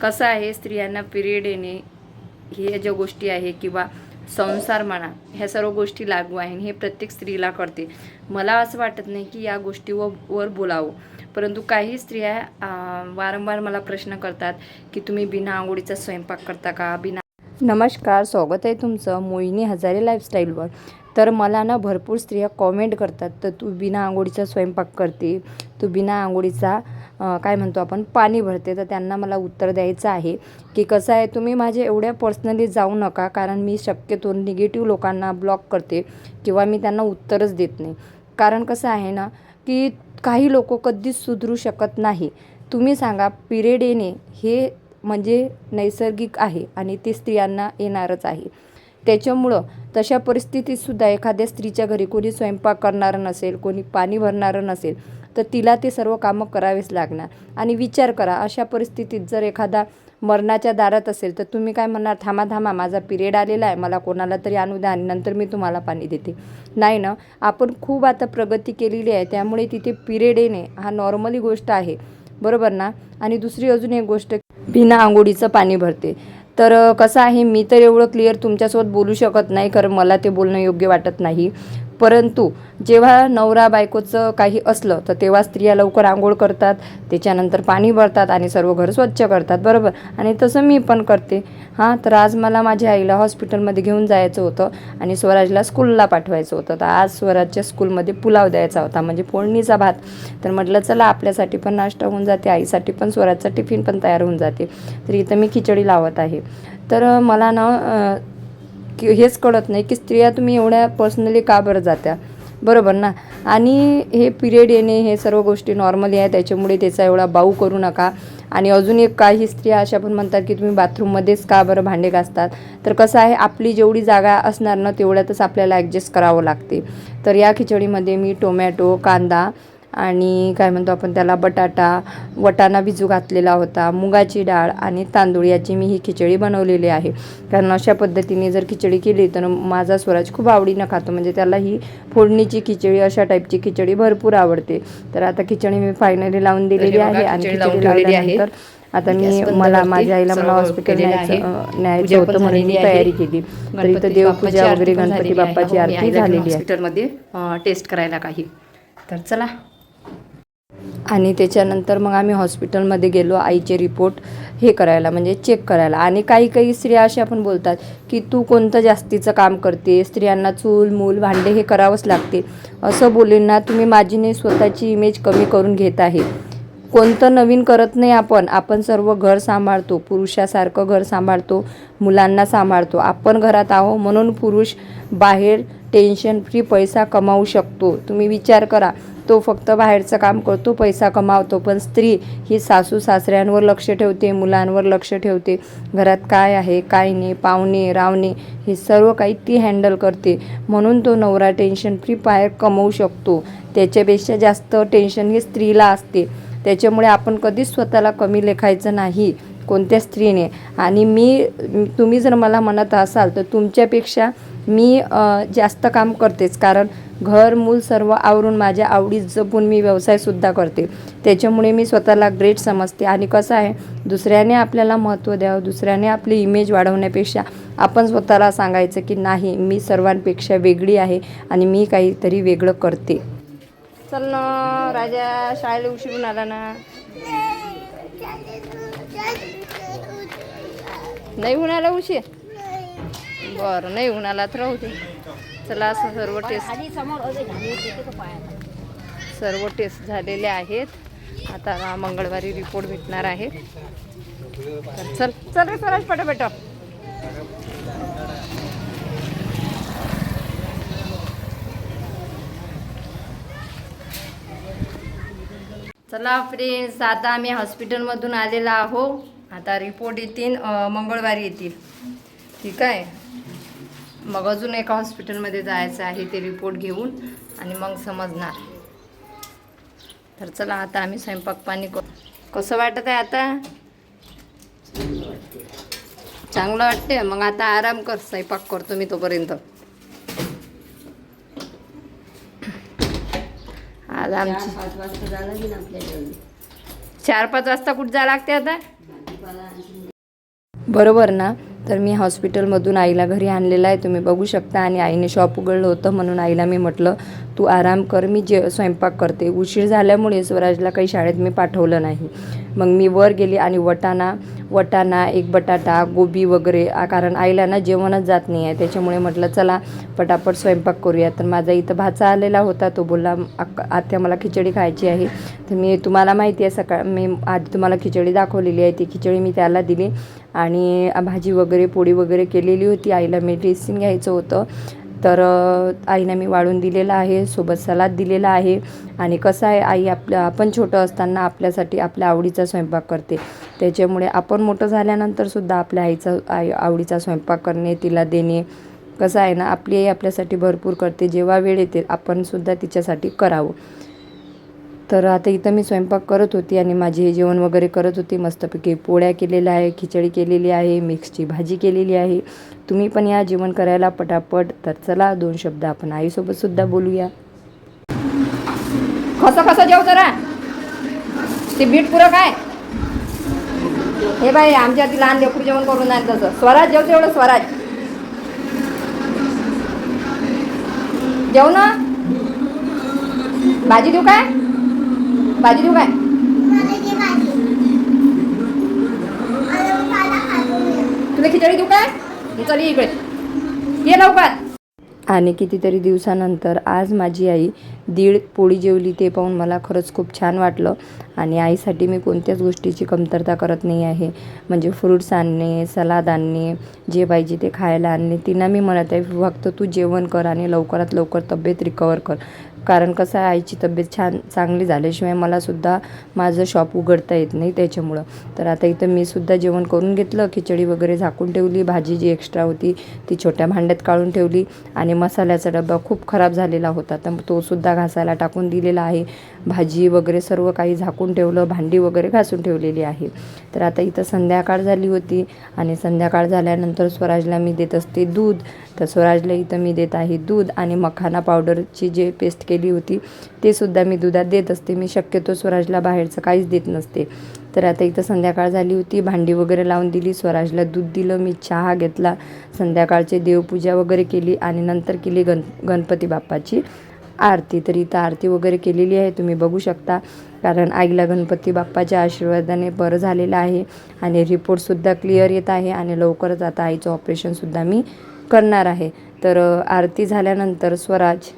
कसं आहे स्त्रियांना पिरियड येणे हे ज्या गोष्टी आहे किंवा संसार म्हणा ह्या सर्व गोष्टी लागू आहे हे प्रत्येक स्त्रीला कळते मला असं वाटत नाही की या गोष्टीवर वर बोलावं. परंतु काही स्त्रिया वारंवार मला प्रश्न करतात की तुम्ही बिना आंघोळीचा स्वयंपाक करता का? बिना नमस्कार स्वागत आहे तुमचं मोहिनी हजारे लाईफस्टाईलवर तर मला ना भरपूर स्त्रिया कॉमेंट करतात तर तू बिना आंघोळीचा स्वयंपाक करते तू बिना आंघोळीचा काय म्हणतो आपण पाणी भरते तर त्यांना मला उत्तर द्यायचं आहे की कसं आहे तुम्ही माझे एवढ्या पर्सनली जाऊ नका कारण मी शक्यतो निगेटिव्ह लोकांना ब्लॉक करते किंवा मी त्यांना उत्तरच देत नाही. कारण कसं आहे ना की काही लोक कधीच सुधरू शकत नाही. तुम्ही सांगा पिरियड येणे हे म्हणजे नैसर्गिक आहे आणि ते स्त्रियांना येणारच आहे. त्याच्यामुळं तशा परिस्थितीतसुद्धा एखाद्या स्त्रीच्या घरी कोणी स्वयंपाक करणारं नसेल कोणी पाणी भरणारं नसेल तर तिला ते सर्व कामं करावेच लागणार. आणि विचार करा अशा परिस्थितीत जर एखादा मरणाच्या दारात असेल तर तुम्ही काय म्हणणार थांबा थांबा माझा पिरियड आलेला आहे मला कोणाला तरी आणू द्या आणि नंतर मी तुम्हाला पाणी देते. नाही ना आपण खूप आता प्रगती केलेली आहे त्यामुळे तिथे पिरियड येणे हा नॉर्मली गोष्ट आहे. बरोबर ना? आणि दुसरी अजून एक गोष्ट बिना आंघोळीचं पाणी भरते. तर कसं आहे मी तर एवढं क्लिअर तुमच्यासोबत बोलू शकत नाही कारण मला ते बोलणं योग्य वाटत नाही. परंतु जेव्हा नवरा बायकोचं काही असलं तर तेव्हा स्त्रिया लवकर आंघोळ करतात त्याच्यानंतर पाणी भरतात आणि सर्व घर स्वच्छ करतात बरोबर? आणि तसं मी पण करते. हां तर आज मला माझ्या आईला हॉस्पिटलमध्ये घेऊन जायचं होतं आणि स्वराजला स्कूलला पाठवायचं होतं. तर आज स्वराजच्या स्कूलमध्ये पुलाव द्यायचा होता म्हणजे फोडणीचा भात. तर म्हटलं चला आपल्यासाठी पण नाश्ता होऊन जाते आईसाठी पण स्वराजचा टिफिन पण तयार होऊन जाते. तर इथं मी खिचडी लावत आहे. तर मला ना की हेच कळत नाही की स्त्रिया तुम्ही एवढ्या पर्सनली का बरं जात्या? बरोबर ना? आणि हे पिरियड येणे हे सर्व गोष्टी नॉर्मली आहे त्याच्यामुळे त्याचा एवढा बाऊ करू नका. आणि अजून एक काही स्त्रिया अशा पण म्हणतात की तुम्ही बाथरूममध्येच का बरं भांडे घासतात? तर कसं आहे आपली जेवढी जागा असणार ना तेवढ्यातच आपल्याला ॲडजस्ट करावं लागते. तर या खिचडीमध्ये मी टोमॅटो कांदा आणि काय म्हणतो आपण त्याला बटाटा वटाणा भिजू घातलेला होता मुगाची डाळ आणि तांदूळ याची मी ही खिचडी बनवलेली आहे कारण अशा पद्धतीने जर खिचडी केली तर माझा स्वराज खूप आवडीनं खातो म्हणजे त्याला ही फोडणीची खिचडी अशा टाईपची खिचडी भरपूर आवडते तर आता खिचडी मी फायनली लावून दिलेली हे आहे आणि खिचडी. लावल्यानंतर आता मी मला. माझ्या आईला मला हॉस्पिटल न्यायचं होतं म्हणून मी. तयारी केली तर इथं गणपती देवपूजा बाप्पाची वगैरे गणपती झालेली आहे. बाप्पाची हो, आरती झालेली आहे हॉस्पिटलमध्ये टेस्ट करायला काही तर चला आणि त्याच्यानंतर मग आम्ही हॉस्पिटलमध्ये गेलो आईचे रिपोर्ट हे करायला म्हणजे चेक करायला. आणि काही काही स्त्रिया अशा पण बोलतात की तू कोणतं जास्तीचं काम करते स्त्रियांना चूल मूल भांडे हे करावंच लागते. असं बोलींना तुम्ही माझीने स्वतःची इमेज कमी करून घेत आहे. कोणतं नवीन करत नाही आपण. आपण सर्व घर सांभाळतो. पुरुषासारखं घर सांभाळतो. मुलांना सांभाळतो. आपण घरात आहो म्हणून पुरुष बाहेर टेन्शन फ्री पैसा कमावू शकतो. तुम्ही विचार करा. तो फक्त बाहेरचं काम करतो पैसा कमावतो पण स्त्री ही सासू सासऱ्यांवर लक्ष ठेवते मुलांवर लक्ष ठेवते. घरात काय आहे काय नाही पाहुणे रावणे हे सर्व काही ती हँडल करते. म्हणून तो नवरा टेन्शन फ्री बाहेर कमवू शकतो. त्याच्यापेक्षा जास्त टेन्शन हे स्त्रीला असते. त्याच्यामुळे आपण कधीच स्वतःला कमी लेखायचं नाही कोणत्या स्त्रीने. आणि मी तुम्ही जर मला म्हणत असाल तर तुमच्यापेक्षा मी जास्त काम करतेच. कारण घर मूल सर्व आवरून माझ्या आवडीत जपून मी व्यवसायसुद्धा करते. त्याच्यामुळे मी स्वतःला ग्रेट समजते. आणि कसं आहे दुसऱ्याने आपल्याला महत्त्व द्यावं दुसऱ्याने आपली इमेज वाढवण्यापेक्षा आपण स्वतःला सांगायचं की नाही मी सर्वांपेक्षा वेगळी आहे आणि मी काहीतरी वेगळं करते. चल ना राजा शाळेला उशिरून आला ना. नाही होणार उशीर. बरं नाही तर राहू दे. चला असं सर्व टेस्ट सर्व टेस्ट झालेले आहेत. आता मंगळवारी रिपोर्ट भेटणार आहे. चल चल रे स्वराज पटापट. चला फ्रेंड्स आता आम्ही हॉस्पिटलमधून आलेला आहो. आता रिपोर्ट येतील मंगळवारी येतील. ठीक आहे? मग अजून एका हॉस्पिटलमध्ये जायचं आहे ते रिपोर्ट घेऊन आणि मग समजणार. तर चला आता आम्ही स्वयंपाक पाणी कसं वाटत आहे आता? चांगलं वाटते मग आता आराम कर स्वयंपाक करतो मी तोपर्यंत. आज आमची चार पाच वाजता कुठं जावं लागते आता? बरोबर ना? तर मी हॉस्पिटलमधून आईला घरी आणलेला आहे. तुम्ही बघू शकता. आणि आईने शॉप उघडलं होतं म्हणून आईला मी म्हटलं तू आराम कर मी जे स्वयंपाक करते. उशीर झाल्यामुळे स्वराजला काही शाळेत मी पाठवलं नाही. मग मी वर गेली आणि वटाणा वटाणा एक बटाटा गोबी वगैरे कारण आईला ना जेवणच जात नाही आहे त्याच्यामुळे म्हटलं चला पटापट स्वयंपाक करूया. तर माझा इथं भाचा आलेला होता. तो बोलला "अक्का- आत्या मला खिचडी खायची आहे. तर मी तुम्हाला माहिती आहे सकाळ मी आधी तुम्हाला खिचडी दाखवलेली आहे. ती खिचडी मी त्याला दिली आणि भाजी वगैरे पोळी वगैरे केलेली होती. आईला मी मेडिसिन घ्यायचं होतं. तर अ, आईने मी वाळून दिलेलं आहे सोबत सलाद दिलेला आहे. आणि कसं आहे आई आपल्या आपण छोटं असताना आपल्यासाठी आपल्या आवडीचा स्वयंपाक करते. त्याच्यामुळे आपण मोठं झाल्यानंतरसुद्धा आपल्या आईचा आई आवडीचा स्वयंपाक करणे तिला देणे कसं आहे ना आपली आई आपल्यासाठी भरपूर करते. जेव्हा वेळ येते आपणसुद्धा तिच्यासाठी करावं. तर आता इथं मी स्वयंपाक करत होती आणि माझी हे जेवण वगैरे करत होती. मस्तपैकी पोळ्या केलेल्या आहे खिचडी केलेली आहे मिक्सची भाजी केलेली आहे. तुम्ही पण या जेवण करायला पटापट. तर चला दोन शब्द आपण आईसोबत सुद्धा बोलूया. कसं कसं जेव जरा. ते बीट पुरं काय? हे बाई आमच्या ती लहान लेकरू जेवण करून नाही तसं. स्वराज जेवतो एवढं स्वराज. जेव ना. भाजी देऊ काय? भाजी देऊ काय? तुला खिचडी देऊ काय? चल इकडे. ये लवकर. आणि कितीतरी दिवसानंतर आज माझी आई दीड पोळी जेवली ते पाहून मला खरंच खूप छान वाटलं. आणि आईसाठी मी कोणत्याच गोष्टीची कमतरता करत नाही आहे. म्हणजे फ्रूट्स आणणे सलाद आणणे जे पाहिजे ते खायला आणणे. तिनं मी म्हणत आहे फक्त तू जेवण कर आणि लवकरात लवकर तब्येत रिकवर कर. कारण कसं आहे आईची तब्येत छान चांगली झाल्याशिवाय मलासुद्धा माझं शॉप उघडता येत नाही त्याच्यामुळं. तर आता इथं मी सुद्धा जेवण करून घेतलं खिचडी वगैरे झाकून ठेवली भाजी जी एक्स्ट्रा होती ती छोट्या भांड्यात काढून ठेवली आणि मसाल्याचा डबा खूप खराब झालेला होता. तर तो सुद्धा घासायला टाकून दिलेला आहे. भाजी वगैरे सर्व काही झाकून ठेवलं भांडी वगैरे घासून ठेवलेली आहे. तर आता इथं संध्याकाळ झाली होती आणि संध्याकाळ झाल्यानंतर स्वराजला मी देत असते दूध. तर स्वराजला इथं मी देत आहे दूध आणि मखाना पावडरची जे पेस्ट केली होती ते सुद्धा मी दुधात देत असते. मी शक्यतो स्वराजला बाहेरचं काहीच देत नसते. तर आता इथं संध्याकाळ झाली होती भांडी वगैरे लावून दिली. स्वराजला दूध दिलं मी चहा घेतला. संध्याकाळचे देवपूजा वगैरे केली आणि नंतर केली गण गणपती बाप्पाची. आरती तर इथं आरती वगैरे केलेली आहे तुम्ही बघू शकता. कारण आईला गणपती बाप्पाच्या आशीर्वादाने बरं झालेलं आहे आणि रिपोर्टसुद्धा क्लिअर येत आहे आणि लवकरच आता आईचं ऑपरेशनसुद्धा मी करणार आहे. तर आरती झाल्यानंतर स्वराज.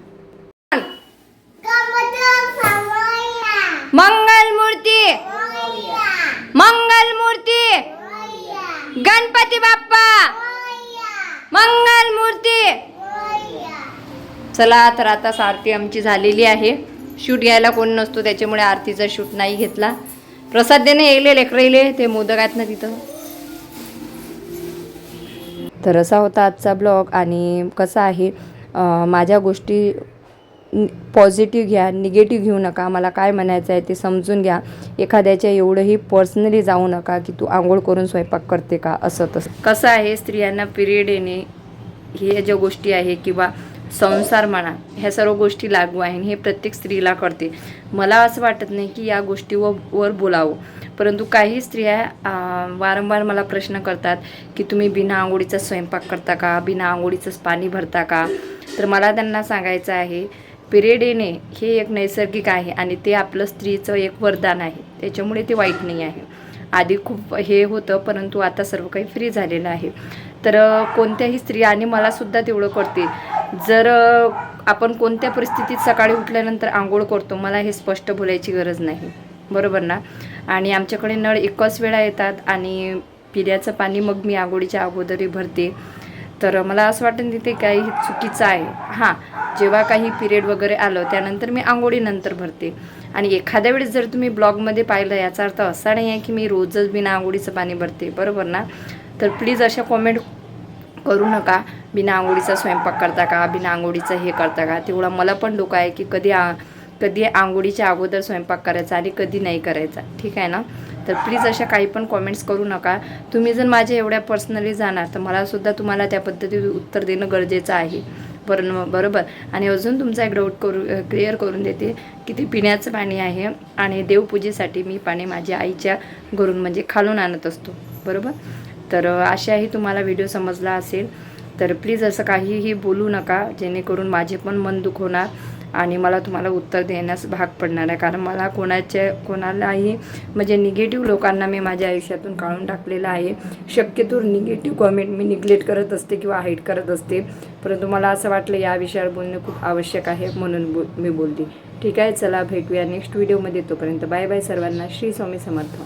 मंगल मूर्ती मंगल मूर्ती गणपती बाप्पा. मंगल मूर्ती चला तर आता आरती आमची झालेली आहे. शूट घ्यायला कोण नसतो त्याच्यामुळे आरतीचा शूट नाही घेतला. प्रसाद देणे येले लेकरं ते मोदक आहेत ना तिथं. तर असा होता आजचा ब्लॉग आणि कसा आहे माझ्या गोष्टी पॉझिटिव्ह घ्या निगेटिव्ह घेऊ नका मला काय म्हणायचं आहे ते समजून घ्या. एखाद्याच्या एवढंही पर्सनली जाऊ नका की तू आंघोळ करून स्वयंपाक करते का असं तसं. कसं आहे स्त्रियांना पिरियड येणे हे ज्या गोष्टी आहे किंवा संसार म्हणा ह्या सर्व गोष्टी लागू आहे हे प्रत्येक स्त्रीला करते मला असं वाटत नाही की या गोष्टीवर वर बोलावं. परंतु काही स्त्रिया वारंवार मला प्रश्न करतात की तुम्ही बिना आंघोळीचा स्वयंपाक करता का? बिना आंघोळीचंच पाणी भरता का? तर मला त्यांना सांगायचं आहे पिरियड येणे हे एक नैसर्गिक आहे आणि ते आपलं स्त्रीचं एक वरदान आहे. त्याच्यामुळे ते वाईट नाही आहे. आधी खूप हे होतं परंतु आता सर्व काही फ्री झालेलं आहे. तर कोणत्याही स्त्री आणि मलासुद्धा तेवढं करते जर आपण कोणत्या परिस्थितीत सकाळी उठल्यानंतर आंघोळ करतो मला हे स्पष्ट बोलायची गरज नाही. बरोबर ना? आणि आमच्याकडे नळ एकच वेळा येतात आणि पिण्याचं पाणी मग मी आंघोळीच्या अगोदरही भरते. तर मला असं वाटतं तिथे काही चुकीचं आहे. हां जेव्हा काही पिरियड वगैरे आलं त्यानंतर मी आंघोळीनंतर भरते. आणि एखाद्या वेळेस जर तुम्ही ब्लॉगमध्ये पाहिलं याचा अर्थ असा नाही आहे की मी रोजच बिना आंघोळीचं पाणी भरते. बरोबर ना? तर प्लीज अशा कॉमेंट करू नका बिना आंघोळीचा स्वयंपाक करता का बिना आंघोळीचं हे करता का? तेवढा मला पण डोकं आहे की कधी आ कधी आंघोळीच्या अगोदर स्वयंपाक करायचा आणि कधी नाही करायचा. ठीक आहे ना? तर प्लीज अशा काही पण कॉमेंट्स करू नका. तुम्ही जर माझ्या एवढ्या पर्सनली जाणार तर मलासुद्धा तुम्हाला त्या पद्धतीत उत्तर देणं गरजेचं आहे. बरं बरोबर? आणि अजून तुमचा एक डाऊट करू क्लिअर करून देते की ते पिण्याचं पाणी आहे आणि देवपूजेसाठी मी पाणी माझ्या आईच्या घरून म्हणजे खालून आणत असतो. बरोबर? तर अशाही तुम्हाला व्हिडिओ समजला असेल. तर प्लीज असं काहीही बोलू नका जेणेकरून माझे पण मन दुख होणार आणि मला तुम्हाला उत्तर देण्यास भाग पडणार आहे. कारण मला कोणाच्या कोणालाही म्हणजे निगेटिव्ह लोकांना मी माझ्या आयुष्यातून काढून टाकलेलं आहे. शक्यतो निगेटिव्ह कॉमेंट मी निग्लेक्ट करत असते किंवा हाईट करत असते. परंतु मला असं वाटलं या विषयावर बोलणं खूप आवश्यक आहे म्हणून बो मी बोलते. ठीक आहे चला भेटूया नेक्स्ट व्हिडिओमध्ये तोपर्यंत बाय बाय सर्वांना. श्री स्वामी समर्थ.